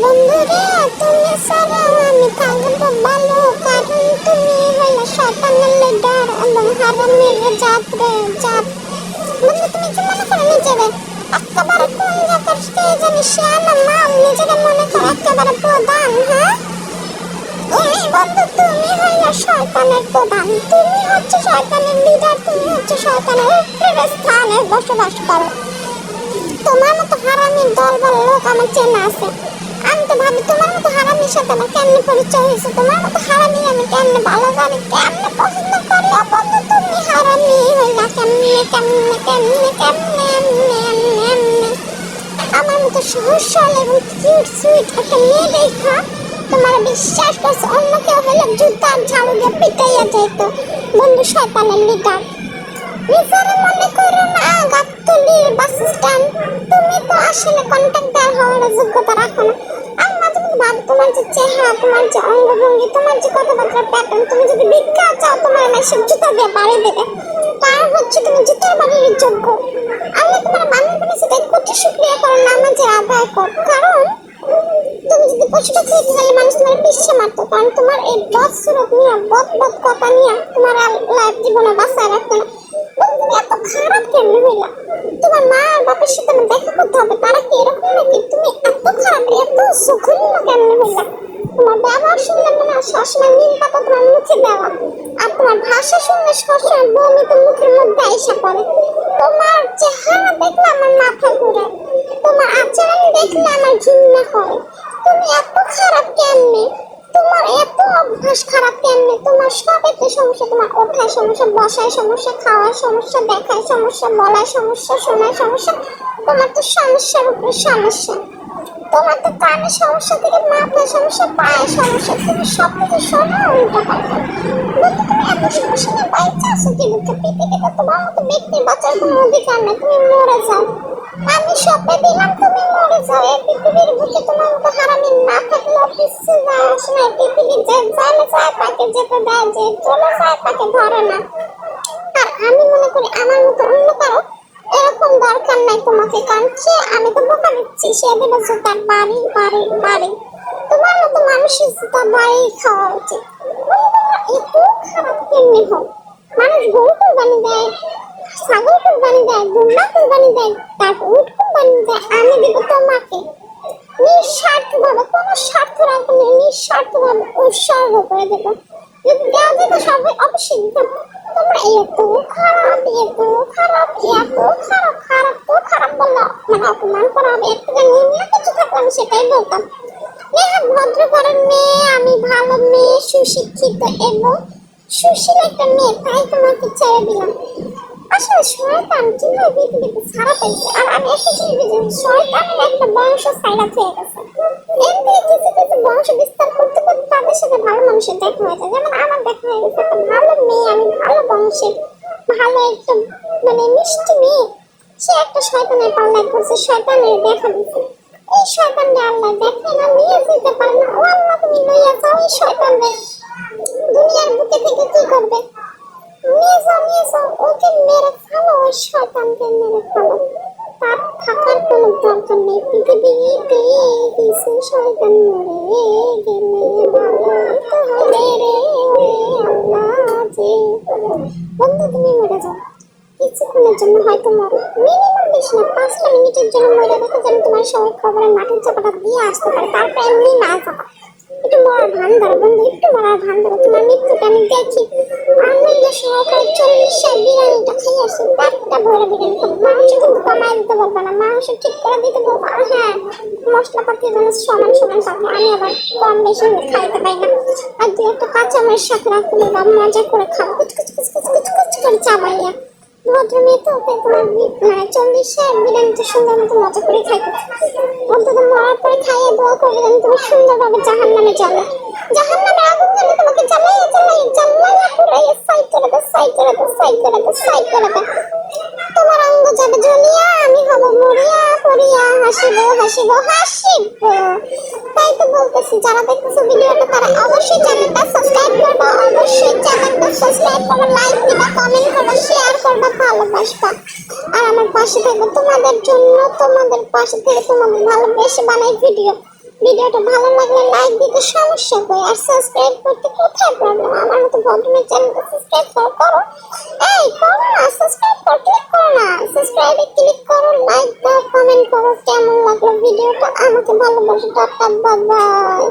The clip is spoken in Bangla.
বন্ধুরে, তুমি ছাড়া আমি থাকব ভালো, কারণ তুমি হলো শয়তানের লিডার এবং হারামের জাত রে, জাত। বন্ধু, তুমি কি মনে করো নিজেরে? একেবারে কোন জাতের কে জানি শিয়ানা নাম নিজেকে মনে করো একেবারে প্রধান হ্যাঁ? তুমি বন্ধু, তুমি হইল শয়তানের প্রধান। তুমি হচ্ছে শয়তানের লিডার, তুমি হচ্ছে শয়তানের স্থানে বসবাস করো। তোমার মতো হারামির দল বা লোক আমার চেনা আছে। আমি তো ভাবি, তোমার মতো হারামির সাথে আমার কেমনে পরিচয় হয়েছে? তোমার মতো হারামি আমি কেমনে ভালো জানি কেমনে পছন্দ করি? অবন্ধু তুমি হারামি হইলা কেমনে কেমনে কেমনে কেমনে এমনে এমনে এমনে আমার মতো সহজ সরল এবং কিউট সুইট একটা মেয়ে দেখা। তোমার বিশ্বাস করছে, অন্য কেউ হলে জুতার ঝাড়ু দিয়ে পিটাইয়া যাইতো বন্ধু, শয়তানের লিডার। নিজের মনে করো না গাবতলির বাস স্ট্যান্ড। তুমি তো আসলে কন্ট্রাক্টর হওয়ার যোগ্যতা রাখো না। আমি মাঝে মাঝে ভাব, তোমার যে চেহারা, তোমার যে অঙ্গভঙ্গি, তোমার যে কথাবার্তার প্যাটার্ন তুমি যদি ভিক্ষা চাও, তোমার না সব জুতা দিয়ে বাড়ি দেবে। কারণ হচ্ছে তুমি জুতার বাড়ির যোগ্য। আমি তোমার বলেছি তাই কোটি শুক্রিয়া করো, নামাজে আদায় কর। কারণ তুমি যদি পশুটা খেয়ে তাহলে মানুষ তোমার বিশ্বে মারতো। কারণ তোমার এই বদ সুরত নিয়ে বদ বদ কথা নিয়ে তোমার লাইফ জীবনে বাঁচায় রাখতো। সুখন্য কেমনে হইলা? তোমার ব্যবহার শুনলে মনে হয় সবসময় নীল পাতা তোমার মুখে দেওয়া। আর তোমার ভাষা শুনলে সবসময় বমি তো মুখের মধ্যে আইসা পড়ে। তোমার চেহারা দেখলে আমার মাথা ঘুরে। তোমার আচরণ দেখলে আমার ঘৃণা করে তুমি এত খারাপ কেমনে? তোমার এত অভ্যাস খারাপ কেমনে? তোমার সব এতে সমস্যা, তোমার ওঠায় সমস্যা বসায় সমস্যা, খাওয়ার সমস্যা দেখায় সমস্যা, বলার সমস্যা, শোনার সমস্যা, তোমার তো সমস্যার উপরে সমস্যা। তোমার তো কানের সমস্যা থেকে মাথার সমস্যা পায়ের সমস্যা তুমি সব কিছু শোনো, উল্টো পাল্টা। বলতে তুমি এত সমস্যা নিয়ে বাইরে আছো কি দুঃখে পৃথিবীতে তোমার মতো ব্যক্তি বাঁচার কোনো অধিকার নেই, তুমি মরে যাও। আমি সপে দিলাম, তুমি মরে যাও। এই পৃথিবীর বুকে তোমার মতো হারামি না থাকলে অফিসে যায় আসে না। পৃথিবী যে জানে যায় তাকে যেতে দেয়, যে চলে যায় তাকে ধরে না। আর আমি মনে করি আমার মতো অন্য কারও এরকম দরকার নাই তোমাকে, কারণ আমি তো বোকা দিচ্ছি, সে দেবে জুতার বাড়ি বাড়ি বাড়ি। তোমার মতো মানুষের জুতা বাড়ি খাওয়া উচিত। এত খারাপ হোক। মানুষ গরু কোরবানি দেয়, ছাগল কোরবানি দেয় দুম্বা কোরবানি দেয় উট কোরবানি দেয়, আমি দিব তোমাকে। নিঃস্বার্থভাবে, কোনো স্বার্থ রাখব না, নিঃস্বার্থভাবে উৎসর্গ করে দেবো। যদি দেওয়া যেত সবাই অবশ্যই তোমরা এত খারাপ এত খারাপ এত খারাপ খারাপ তো খারাপ বলল মানে অপমান করা হবে। থেকে নিম্ন কিছু থাকলে আমি সেটাই বলতাম। নেহা ভদ্র করার মেয়ে, আমি ভালো একটা একটা একটা বংশ সাইডা কিছু বংশ বিস্তার করতে করতে তাদের সাথে ভালো মানুষের দেখা হয়ে যায়। যেমন আমার দেখা হয়ে গেছে, একটা ভালো মেয়ে, আমি ভালো বংশের, ভালো একটা মানে মিষ্টি মেয়ে। সে একটা শয়তানের পাল্লায় পড়ছে, শয়তানের দেখা দিচ্ছে এই শয়তানকে আল্লাহ দেখে না, নিয়ে যেতে পারে না। ও আল্লাহ, তুমি লইয়া যাও এই শয়তানদের দুনিয়ার বুকে থেকে কি করবে? নিয়ে যাও নিয়ে যাও, ওকে মেরে ফেলো, ওই শয়তানকে মেরে ফেলো। তার থাকার কোনো দরকার নেই পৃথিবীতে কিছু শয়তান মরে গেলে ভালো রে আল্লাহ যে বন্ধু তুমি মরে যাও কিছুক্ষণের জন্য হয়তো মরো মিনিমাম বেশি না পাঁচটা মিনিটের জন্য মরে দেখো যেন তোমার সবাই খবরের মাটির চাপাটা দিয়ে আসতে পারে, তারপর এমনি না যাবা একটু বড় ভান ধরো বন্ধু, একটু বড় ভান ধরো। তোমার মৃত্যুটা আমি দেখি। যে সহকারে চল্লিশের বিরিয়ানিটা খেয়ে আসি। পেটটা ভরে বিরিয়ানি খাব। মাংস কিন্তু কমায় দিতে পারবে না। মাংস ঠিক করে দিতে পারব। আর হ্যাঁ মশলাপাতি যেন সমান সমান থাকে, আমি আবার কম বেশি খাইতে পারি না। আর দু একটা কাঁচা আমার সাথে রাখতে মজা করে খাব। কুচকুচ কুচ কুচ কুচ কুচ কুচ করে চাবাইয়া ভদ্র মেয়ে তো তোমার মানে মানে চল্লিশের বিরিয়ানিটা সুন্দর মতো মজা করে খাইতে অন্তত মরার পরে খাইয়ে দোয়া করে দেন, তুমি সুন্দরভাবে জাহান নামে চলো জাহান নামে আগুন যেন তোমাকে জ্বালাইয়া জ্বালাইয়া জ্বালাইয়া পুরাইয়া সাই করে দাও সাই করে হাসিব হাসিব হাসিব তাই তো বলতেছি, যারা দেখতেছো ভিডিওটা তারা অবশ্যই চ্যানেলটা সাবস্ক্রাইব করবা, অবশ্যই চ্যানেলটা সাবস্ক্রাইব করবা লাইক দিবা কমেন্ট করবা শেয়ার করবা, ভালোবাসবা। আর আমার পাশে থাকবে তোমাদের জন্য, তোমাদের পাশে থেকে তোমাদের ভালোবেসে বানাই ভিডিও ভিডিওটা ভালো লাগলে লাইক দিতে সমস্যা কই আর সাবস্ক্রাইব করতে কোথায় প্রবলেম আমার মতো ভদ্রমের চ্যানেলটা সাবস্ক্রাইব করো এই, করো না সাবস্ক্রাইব করো ক্লিক করো না। সাবস্ক্রাইবে ক্লিক কমেন্ট করো কেমন লাগল ভিডিওটা আমাকে ভালোবাসো টাটা বাই